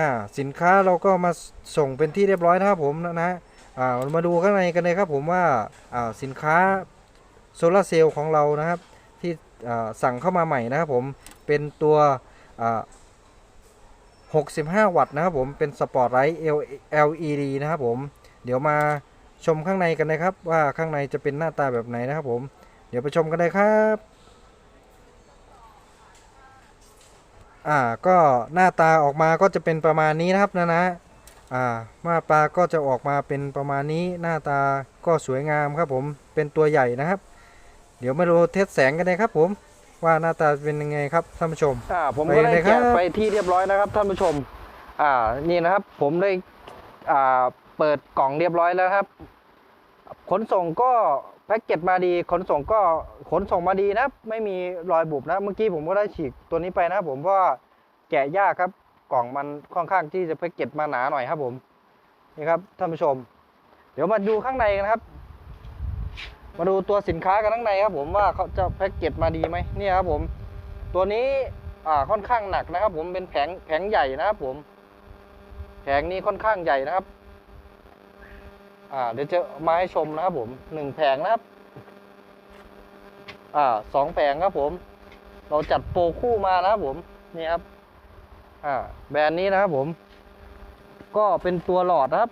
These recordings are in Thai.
อ่าสินค้าเราก็มาส่งเป็นที่เรียบร้อยนะครับผมนะนะอ่ามาดูข้างในกันเลยครับผมว่าอ่าสินค้าโซลาเซลล์ของเรานะครับ ที่อ่าสั่งเข้ามาใหม่นะครับผมเป็นตัวอ่า65 วัตต์นะครับผมเป็นสปอร์ตไลท์ LED นะครับผมเดี๋ยวมาชมข้างในกันนะครับ ว่าข้างในจะเป็นหน้าตาแบบไหนนะครับผม เดี๋ยวไปชมกันเลยครับ อ่าก็หน้าตาออกมาก็จะเป็นประมาณนี้นะครับนะนะอ่ามาปลาก็จะออกมาเป็นประมาณนี้หน้าตาก็สวยงามครับผมเป็นตัวใหญ่นะครับ เดี๋ยวมาดูเทสแสงกันเลยครับผม ว่าหน้าตาเป็นยังไงครับท่านผู้ชมอ่าผมไปก็ได้เลยครับแกะไปที่เรียบร้อยนะครับท่านผู้ชมอ่านี่นะครับผมได้อ่าเปิดกล่องเรียบร้อยแล้วครับ ขนส่งก็ แพ็กเกจมาดีขนส่งก็ขนส่งมาดีนะ ไม่มีรอยบุบนะ เมื่อกี้ผมก็ได้ฉีกตัวนี้ไปนะผมเพราะว่าแกะยากครับ กล่องมันค่อนข้างที่จะแพ็กเกจมาหนาหน่อยครับผมนี่ครับท่านผู้ชม เดี๋ยวมาดูข้างในกันครับ มาดูตัวสินค้ากันข้างในครับผมว่าเขาจะแพ็กเกจมาดีไหมนี่ครับผม ตัวนี้อ่าค่อนข้างหนักนะครับ ผมเป็นแผงแผงใหญ่นะครับผม แผงนี้ค่อนข้างใหญ่นะครับ อ่าเดี๋ยวจะมาให้ชมนะครับผมหนึ่งแผงนะครับอ่าสองแผงครับผม เราจัดโปรคู่มานะครับผมนี่ครับอ่าแบรนด์นี้นะครับผม ก็เป็นตัวหลอดนะครับ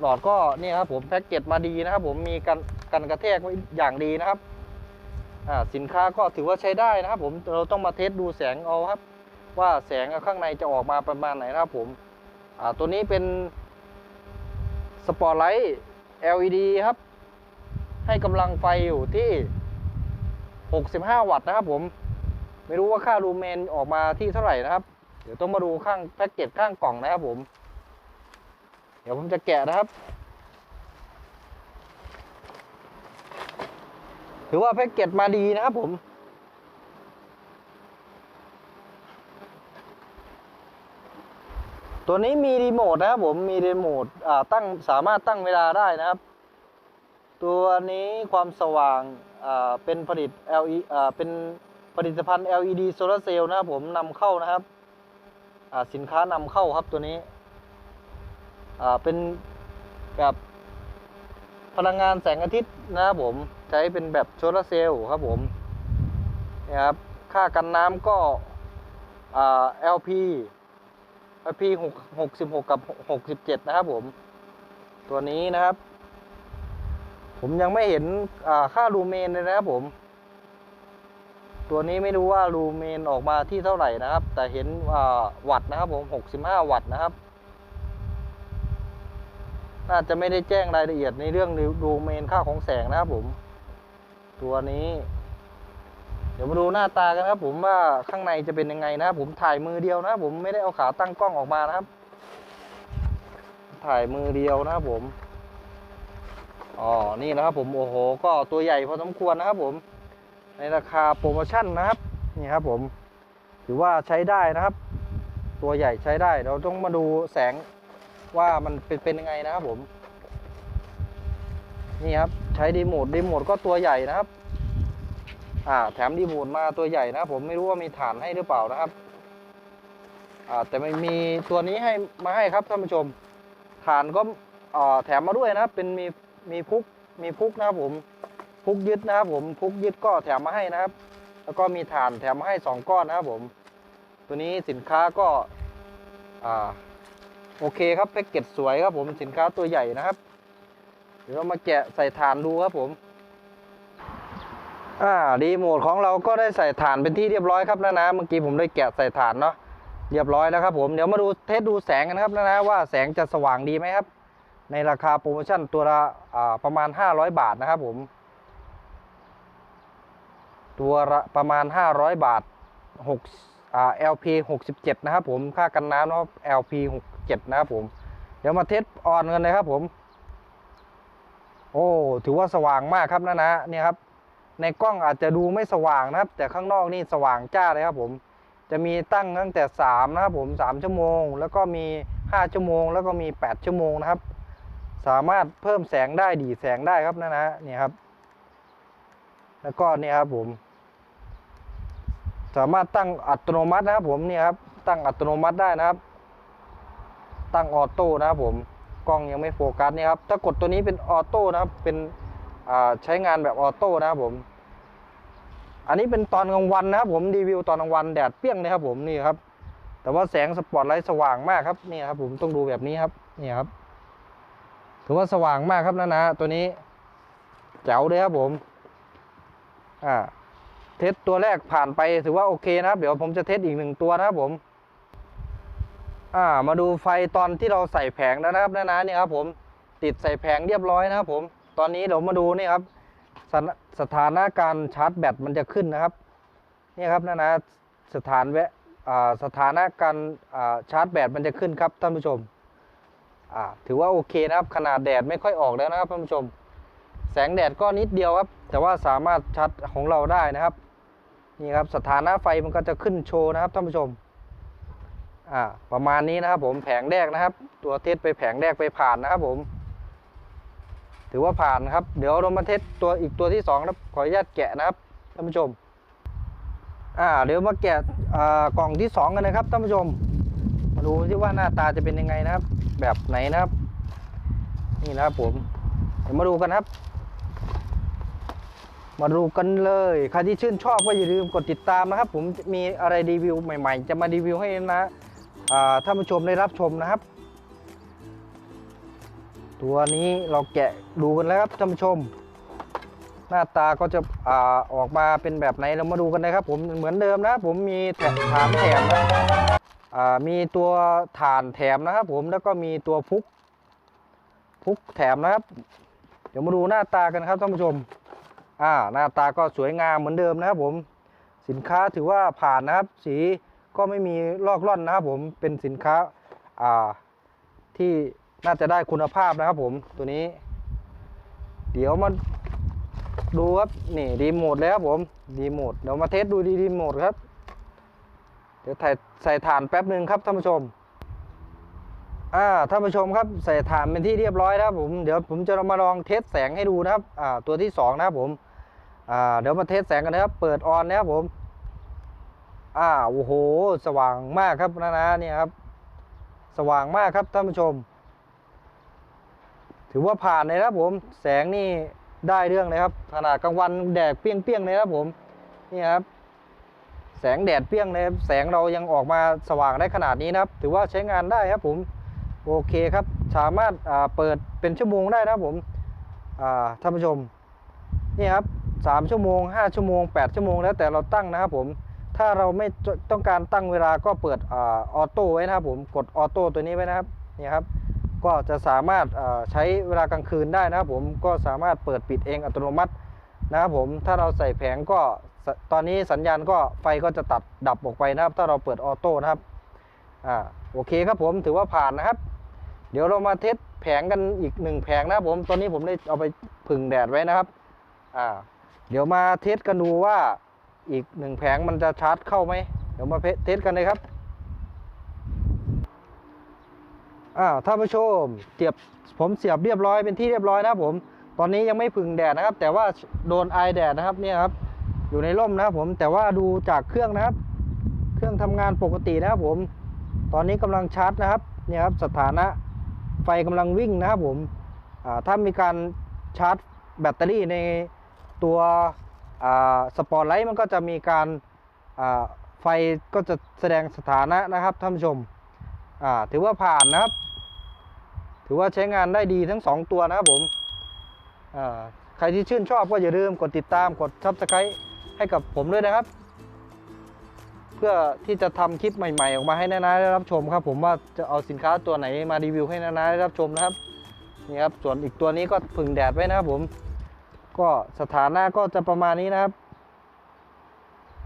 หลอดก็นี่ครับผมแพ็กเกจมาดีนะครับผมมีกันกันกระแทกอย่างดีนะครับอ่าสินค้าก็ถือว่าใช้ได้นะครับ ผมเราต้องมาเทสดูแสงเอาครับ ว่าแสงข้างในจะออกมาประมาณไหนนะครับผมอ่าตัวนี้เป็นสปอตไลท์ LED ครับ ให้กำลังไฟอยู่ที่ 65 วัตต์นะครับผม ไม่รู้ว่าค่าลูเมนออกมาที่เท่าไหร่นะครับ เดี๋ยวต้องมาดูข้างแพ็กเกจข้างกล่องนะครับผม เดี๋ยวผมจะแกะนะครับ ถือว่าแพ็กเกจมาดีนะครับผม ตัวนี้มีรีโมทนะครับผมมีรีโมทอ่าตั้งสามารถตั้งเวลาได้นะครับ ตัวนี้ความสว่างอ่าเป็นผลิต LED อ่าเป็นผลิตภัณฑ์ LED solar cell นะครับผมนำเข้านะครับอ่าสินค้านำเข้าครับตัวนี้อ่าเป็นแบบพลังงานแสงอาทิตย์นะครับผมใช้เป็นแบบโซลาร์เซลล์ครับผมนี่ครับค่ากันน้ำก็อ่า LP LP หกหกสิบหกกับหกสิบเจ็ดนะครับผม ตัวนี้นะครับ ผมยังไม่เห็นค่าลูเมนเลยนะครับผม ตัวนี้ไม่รู้ว่าลูเมนออกมาที่เท่าไหร่นะครับ แต่เห็นวัตต์นะครับผมหกสิบห้าวัตต์นะครับ น่าจะไม่ได้แจ้งรายละเอียดในเรื่องดูเมนค่าของแสงนะครับผม ตัวนี้ ดี๋ยวมาดูหน้าตากันครับ ผมว่าข้างในจะเป็นยังไงนะครับผมถ่ายมือเดียวนะผมไม่ได้เอาขาตั้งกล้องออกมานะครับ ถ่ายมือเดียวนะครับผมอ๋อนี่นะครับผมโอ้โห ก็ตัวใหญ่พอสมควรนะครับ ผม ในราคาโปรโมชั่นนะครับนี่ครับ ผมถือว่าใช้ได้นะครับ ตัวใหญ่ใช้ได้เราต้องมาดูแสงว่ามันเป็นเป็นยังไงนะครับผม นี่ครับ ใช้รีโมทรีโมทก็ตัวใหญ่นะครับ อ่าแถมรีโมทมาตัวใหญ่นะครับผมไม่รู้ว่ามีฐานให้หรือเปล่านะครับอ่าแต่ไม่มีตัวนี้ให้มาให้ครับท่านผู้ชม ฐานก็อ่าแถมมาด้วยนะครับเป็นมีมีพุกมีพุกนะครับผมพุกยึดนะครับผมพุกยึดก็แถมมาให้นะครับ แล้วก็มีฐานแถมมาให้สองก้อนนะครับผม ตัวนี้สินค้าก็อ่าโอเคครับแพ็กเกจสวยครับผมสินค้าตัวใหญ่นะครับ เดี๋ยวเรามาแกะใส่ฐานดูครับผม อ่ารีโมทของเราก็ได้ใส่ฐานเป็นที่เรียบร้อยครับนะนะเมื่อกี้ผมได้แกะใส่ฐานเนาะเรียบร้อยแล้วครับผมเดี๋ยวมาดูเทสดูแสงกันครับนะนะว่าแสงจะสว่างดีไหมครับ ในราคาโปรโมชั่นตัวละอ่าประมาณ 500 บาทนะครับผม ตัวละประมาณ 500 บาท6อ่า LP 67 นะครับผมค่ากันน้ำนะครับ LP 67 นะครับผม เดี๋ยวมาเทสออนกันเลยครับผม โอ้ถือว่าสว่างมากครับนะนะเนี่ยครับ ในกล้องอาจจะดูไม่สว่างนะครับ แต่ข้างนอกนี่สว่างจ้าเลยครับผมจะมีตั้งตั้งแต่ 3 นะครับผม 3 ชั่วโมง แล้วก็มี 5 ชั่วโมง แล้วก็มี 8 ชั่วโมงนะครับ สามารถเพิ่มแสงได้ดีแสงได้ครับนะนะนี่ครับ แล้วก็เนี่ยครับผม สามารถตั้งอัตโนมัตินะครับผมนี่ครับ ตั้งอัตโนมัติได้นะครับ ตั้งออโต้นะครับผมกล้องยังไม่โฟกัสนี่ครับถ้ากดตัวนี้เป็นออโต้นะครับเป็นใช้งานแบบออโต้นะครับผม อันนี้เป็นตอนกลางวันนะครับผมรีวิวตอนกลางวันแดดเปรี้ยงเลยครับผมนี่ครับ แต่ว่าแสงสปอตไลท์สว่างมากครับนี่ครับผมต้องดูแบบนี้ครับนี่ครับ ถือว่าสว่างมากครับนะนะตัวนี้แจ๋วเลยครับผมอ่าเทสตัวแรกผ่านไปถือว่าโอเคนะครับ เดี๋ยวผมจะเทสอีกหนึ่งตัวนะครับผมอ่ามาดูไฟตอนที่เราใส่แผงแล้วนะครับนะนะนี่ครับผมติดใส่แผงเรียบร้อยนะครับผม ตอนนี้เดี๋ยวมาดูนี่ครับ สถานสถานะการชาร์จแบตมันจะขึ้นนะครับนี่ครับนะนะสถานแวะสถานะการชาร์จแบตมันจะขึ้นครับท่านผู้ชมถือว่าโอเคนะครับขนาดแดดไม่ค่อยออกแล้วนะครับท่านผู้ชม แสงแดดก็นิดเดียวครับ แต่ว่าสามารถชาร์จของเราได้นะครับนี่ครับสถานะไฟมันก็จะขึ้นโชว์นะครับท่านผู้ชมประมาณนี้นะครับผมแผงแรกนะครับ ตัวเทสไปแผงแรกไปผ่านนะครับผม ถือว่าผ่านนะครับ เดี๋ยวเรามาเทสตัวอีกตัวที่สองนะครับขออนุญาตแกะนะครับท่านผู้ชมอ่าเดี๋ยวมาแกะอ่ากล่องที่สองกันนะครับท่านผู้ชม มาดูที่ว่าหน้าตาจะเป็นยังไงนะครับ แบบไหนนะครับ นี่นะครับผมเดี๋ยวมาดูกันครับ มาดูกันเลยใครที่ชื่นชอบก็อย่าลืมกดติดตามนะครับ ผมมีอะไรรีวิวใหม่ ๆ จะมารีวิวให้นะท่านผู้ชมได้รับชมนะครับ ตัวนี้เราแกะดูกันแล้วครับท่านผู้ชม หน้าตาก็จะอ่าออกมาเป็นแบบไหนเรามาดูกันนะครับ ผมเหมือนเดิมนะผมมีแถมฐานแถมนะอ่ามีตัวฐานแถมนะครับ ผมแล้วก็มีตัวพุกพุกแถมนะครับ เดี๋ยวมาดูหน้าตากันครับท่านผู้ชมอ่าหน้าตาก็สวยงามเหมือนเดิมนะครับ ผมสินค้าถือว่าผ่านนะครับ สีก็ไม่มีลอกล่อนนะครับ ผมเป็นสินค้าอ่าที่ น่าจะได้คุณภาพนะครับผมตัวนี้ เดี๋ยวมาดูครับนี่รีโมทเลยครับผมรีโมทเดี๋ยวมาเทสดูดีรีโมทครับ เดี๋ยวใส่ใส่ฐานแป๊บหนึ่งครับท่านผู้ชมอ่าท่านผู้ชมครับใส่ถ่านเป็นที่เรียบร้อยนะครับผมเดี๋ยวผมจะมาลองเทสแสงให้ดูนะครับอ่าตัวที่สองนะครับผมอ่าเดี๋ยวมาเทสแสงกันนะครับ เปิดออนนะครับผมอ่าโอ้โห สว่างมากครับนะนะเนี่ยครับ สว่างมากครับท่านผู้ชม ถือว่าผ่านเลยครับผม แสงนี่ได้เรื่องเลยครับ ขนาดกลางวันแดดเปี้ยงๆเลยครับผม นี่ครับ แสงแดดเปี้ยงเลยครับ แสงเรายังออกมาสว่างได้ขนาดนี้นะครับ ถือว่าใช้งานได้ครับผม โอเคครับ สามารถาเปิดเป็นชั่วโมงได้นะครับผมท่านผู้ชม นี่ครับสามชั่วโมงห้าชั่วโมงแปดชั่วโมงแล้วแต่เราตั้งนะครับผม ถ้าเราไม่ต้องการตั้งเวลาก็เปิดออโต้ไว้นะครับผม กดออโต้ตัวนี้ไว้นะครับ นี่ครับ ก็จะสามารถใช้เวลากลางคืนได้นะครับผมก็สามารถเปิดปิดเองอัตโนมัตินะครับผมถ้าเราใส่แผงก็ตอนนี้สัญญาณก็ไฟก็จะตัดดับออกไปนะครับ ถ้าเราเปิดออโต้นะครับอ่าโอเคครับผมถือว่าผ่านนะครับ เดี๋ยวเรามาเทสแผงกันอีกหนึ่งแผงนะครับผมตอนนี้ผมได้เอาไปผึ่งแดดไว้นะครับอ่าเดี๋ยวมาเทสกันดูว่าอีกหนึ่งแผงมันจะชาร์จเข้าไหมเดี๋ยวมาเทสกันเลยครับ อ่าท่านผู้ชมเสียบผมเสียบเรียบร้อยเป็นที่เรียบร้อยนะครับผมตอนนี้ยังไม่ผึ่งแดดนะครับ แต่ว่าโดนไอแดดนะครับเนี่ยครับอยู่ในร่มนะครับผมแต่ว่าดูจากเครื่องนะครับ เครื่องทำงานปกตินะครับผม ตอนนี้กำลังชาร์จนะครับเนี่ยครับสถานะไฟกำลังวิ่งนะครับผมถ้ามีการชาร์จแบตเตอรี่ในตัวสปอร์ตไลท์มันก็จะมีการไฟก็จะแสดงสถานะนะครับท่านผู้ชมถือว่าผ่านนะครับ ถือว่าใช้งานได้ดีทั้ง 2 ตัวนะครับผมใครที่ชื่นชอบก็อย่าลืมกดติดตามกด subscribe ให้กับผมด้วยนะครับ เพื่อที่จะทำคลิปใหม่ ๆ ออกมาให้นานาได้รับชมครับ ผมว่าจะเอาสินค้าตัวไหนมารีวิวให้นานาได้รับชมนะครับนี่ครับส่วนอีกตัวนี้ก็ผึ่งแดดไว้นะครับผม ก็สถานะก็จะประมาณนี้นะครับ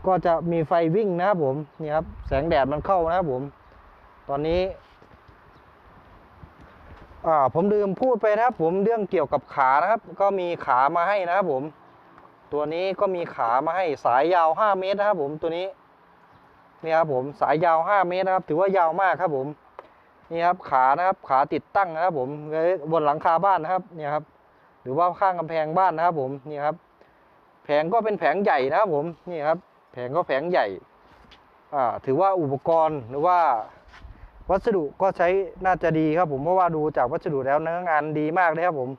ก็จะมีไฟวิ่งนะครับผมนี่ครับแสงแดดมันเข้านะครับผม ตอนนี้ ผมลืมพูดไปนะครับผมเรื่องเกี่ยวกับขานะครับ ก็มีขามาให้นะครับผม ตัวนี้ก็มีขามาให้สายยาว 5 เมตรนะครับผมตัวนี้นี่ครับผมสายยาว 5 เมตรนะครับ ถือว่ายาวมากครับผมนี่ครับขานะครับขาติดตั้งนะครับผมไว้บนหลังคาบ้านนะครับเนี่ยครับ หรือว่าข้างกำแพงบ้านนะครับผมนี่ครับ แผงก็เป็นแผงใหญ่นะครับผมนี่ครับ แผงก็แผงใหญ่ อ่าถือว่าอุปกรณ์หรือว่า วัสดุก็ใช้น่าจะดีครับผมเพราะว่าดูจากวัสดุแล้วเนื้องานดีมากเลยครับผม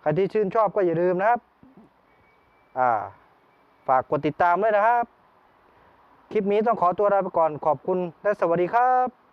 ใครที่ชื่นชอบก็อย่าลืมนะครับอ่าฝากกดติดตามด้วยนะครับ คลิปนี้ต้องขอตัวลาไปก่อนขอบคุณและสวัสดีครับ